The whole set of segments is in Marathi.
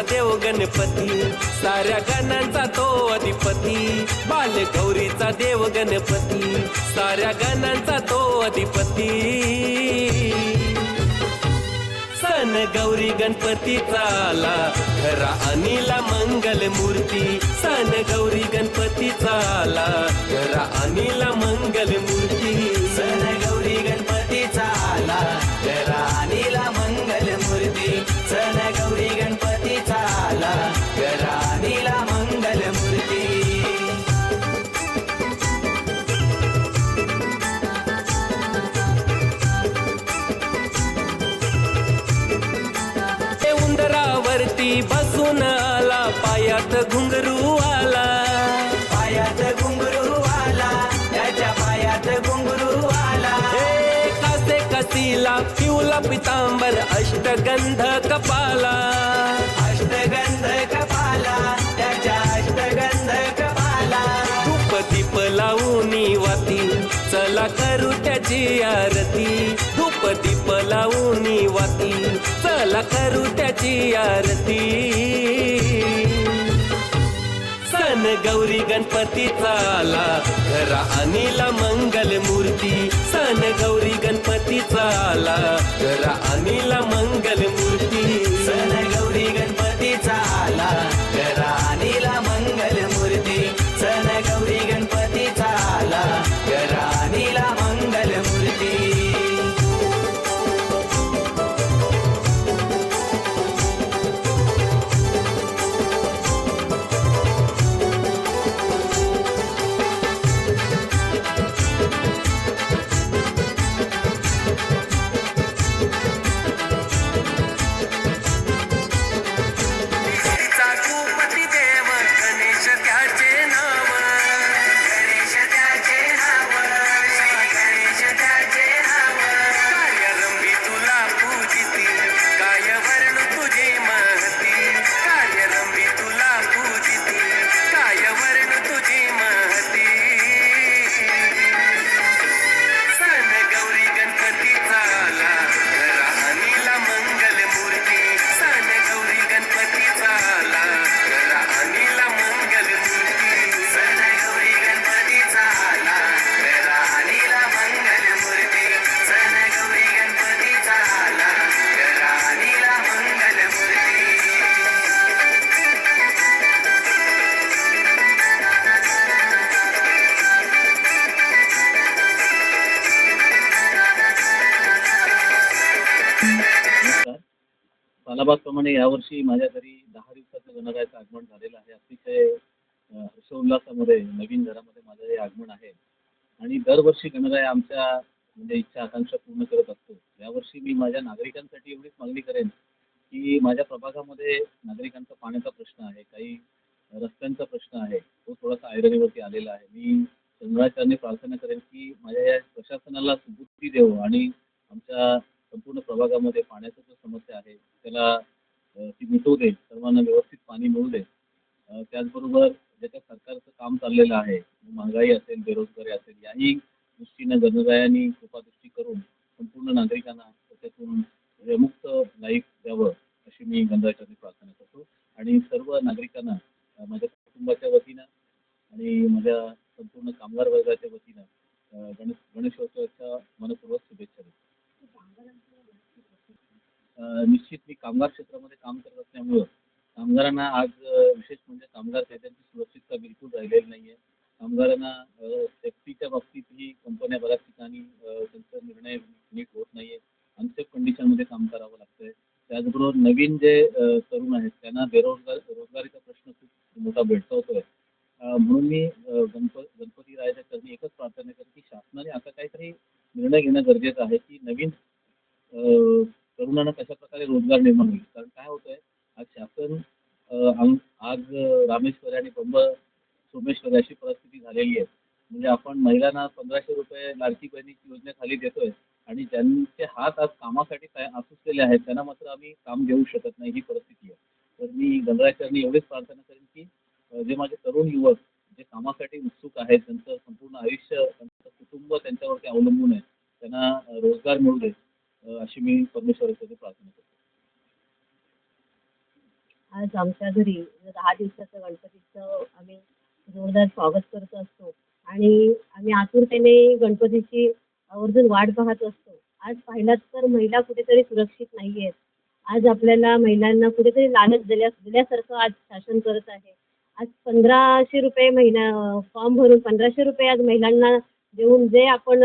गौरीचा देव गणपती. साऱ्या गणांचा तो अधिपती. बाल गौरीचा देव गणपती. साऱ्या गणांचा तो अधिपती. सन गौरी गणपतीचा आला. खरा अनिला मंगल मूर्ती सन गौरी उंदरावरती बसून आला पायात घुंगरू आला. पायात घुंगरू आला त्याच्या पायात घुंगरू आला. हे कासे कसीला पिवला पितांबर अष्टगंध कपाला. अष्टगंध कपाला त्याच्या अष्टगंध कपाला. धूप दीप लावूनी वाती चला करू त्याची आरती. धूप दीप लावूनी वाती चला करू त्याची आरती. सन गौरी गणपतीचा आला घरा अनिला मंगल मूर्ती. सन गौरी गणपती चाला घरा अनिला मंगल सालाबादप्रमाणे यावर्षी माझ्या घरी दहा दिवसाचं गणरायाचं आगमन झालेलं आहे. अतिशय अ, हर्षोल्लासामध्ये नवीन घरामध्ये माझं हे आगमन आहे. आणि दरवर्षी गणराय आमच्या म्हणजे इच्छा आकांक्षा पूर्ण करत असतो. यावर्षी मी माझ्या नागरिकांसाठी एवढीच मागणी करेन की माझ्या प्रभागामध्ये नागरिकांचा पाण्याचा प्रश्न आहे काही रस्त्यांचा प्रश्न आहे तो थोडासा ऐरणीवरती आलेला आहे. मी चंद्राचार्य प्रार्थना करेन की माझ्या या प्रशासनाला सुबुद्धी देऊ आणि आमच्या संपूर्ण प्रभागामध्ये पाण्याची जो समस्या आहे त्याला ती मिटवू दे सर्वांना व्यवस्थित पाणी मिळू दे. त्याचबरोबर ज्याच्या सरकारचं काम चाललेलं आहे महागाई असेल बेरोजगारी असेल याही दृष्टीनं गणरायांनी कृपादृष्टी करून संपूर्ण नागरिकांना त्याच्यातून मुक्त लाईफ द्यावं अशी मी गणरायाच्या प्रार्थना करतो. आणि सर्व नागरिकांना अ, माझ्या कुटुंबाच्या वतीनं आणि माझ्या संपूर्ण कामगार वर्गाच्या वतीनं अ, गणेश गणेशोत्सवाच्या मनपूर्वक शुभेच्छा देतो अ, निश्चित मी कामगार क्षेत्रामध्ये काम करत असल्यामुळं कामगारांना आज विशेष म्हणजे कामगार कायद्यांची सुरक्षितता बिलकुल राहिलेली नाही आहे कामगारांना सेफ्टीच्या बाबतीतही कंपन्या बऱ्याच ठिकाणी त्यांचा निर्णय नीट होत नाही आहे अनसेफ कंडिशनमध्ये काम करावं लागतं आहे त्याचबरोबर नवीन जे तरुण आहेत त्यांना बेरोजगार रोजगारीचा प्रश्न खूप मोठा भेडसावतो आहे म्हणून मी गणप गणपती रायाच्या चरणी एकच प्रार्थना करते की शासनाने आता काहीतरी निर्णय घेणं गरजेचं आहे की नवीन तरुणांना कशा प्रकारे रोजगार निर्माण होईल? कारण काय होतंय आज शासन आम- आज रामेश्वर रामेश्वरी आणि बंब सोमेश्वरी अशी परिस्थिती झालेली आहे. म्हणजे आपण महिलांना पंधराशे रुपये लाडकी बहिणीची योजनेखाली देतोय आणि ज्यांचे हात आज कामासाठी तया- आसुसलेले आहेत त्यांना मात्र आम्ही काम देऊ शकत नाही ही परिस्थिती आहे. तर मी गणरायाचरणी एवढीच प्रार्थना करेन की जे माझे तरुण युवक जे कामासाठी उत्सुक आहेत त्यांचं संपूर्ण आयुष्य त्यांचं कुटुंब त्यांच्यावरती अवलंबून आहे त्यांना रोजगार मिळू दे. अशी प्रार्थना करतो. आज आमच्या घरी म्हणजे दहा दिवसाचं गणपतीचं आम्ही जोरदार स्वागत करत असतो आणि आम्ही आतुरतेने गणपतीची आवर्जून वाट पाहत असतो. आज पाहिलात तर महिला कुठेतरी सुरक्षित नाही आहेत आज आपल्याला महिलांना कुठेतरी लालच दिल्या दिल्यासारखं आज शासन करत आहे. आज पंधराशे रुपये महिना फॉर्म भरून पंधराशे रुपये आज महिलांना देऊन जे आपण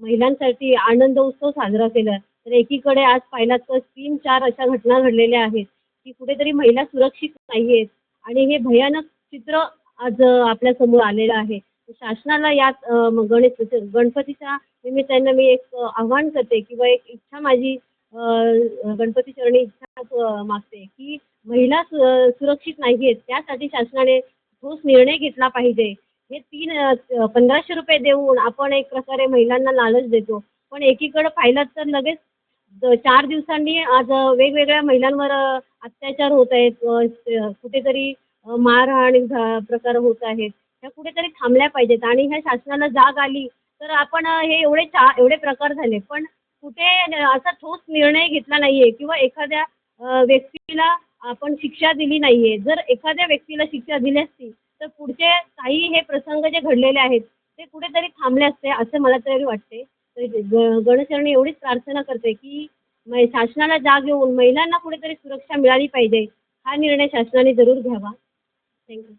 महिलांसाठी आनंद उत्सव साजरा केला तर एकीकडे आज पाहिलात तर तीन चार अशा घटना घडलेल्या आहेत की कुठेतरी महिला सुरक्षित नाही आहेत आणि हे भयानक चित्र आज आपल्यासमोर आलेलं आहे. शासनाला यात गणेश गणपतीच्या निमित्तानं मी एक आव्हान करते किंवा एक इच्छा माझी गणपती चरणी इच्छा मागते की महिला सु सुरक्षित नाही आहेत त्यासाठी शासनाने ठोस निर्णय घेतला पाहिजे. हे तीन पंधराशे रुपये देऊन आपण एक प्रकारे महिलांना लालच देतो. पण एकीकडे पाहिलं तर लगेच चार दिवसांनी आज वेगवेगळ्या महिलांवर अत्याचार होत आहेत. कुठेतरी मारहाण झा- प्रकार होत आहेत. ह्या कुठेतरी थांबल्या पाहिजेत आणि ह्या शासनाला जाग आली तर आपण हे एवढे चा एवढे प्रकार झाले. पण कुठे असा ठोस निर्णय घेतला नाही आहे किंवा एखाद्या व्यक्तीला आपण शिक्षा दिली नाही आहे जर एखाद्या व्यक्तीला शिक्षा दिली असती तर पुढचे काही हे प्रसंग जे घडलेले आहेत ते कुठेतरी थांबले असते असं मला तरी वाटते. ग गणचरणी एवढीच प्रार्थना करते की मै शासनाला जाग येऊन महिलांना कुठेतरी सुरक्षा मिळाली पाहिजे हा निर्णय शासनाने जरूर घ्यावा. थँक्यू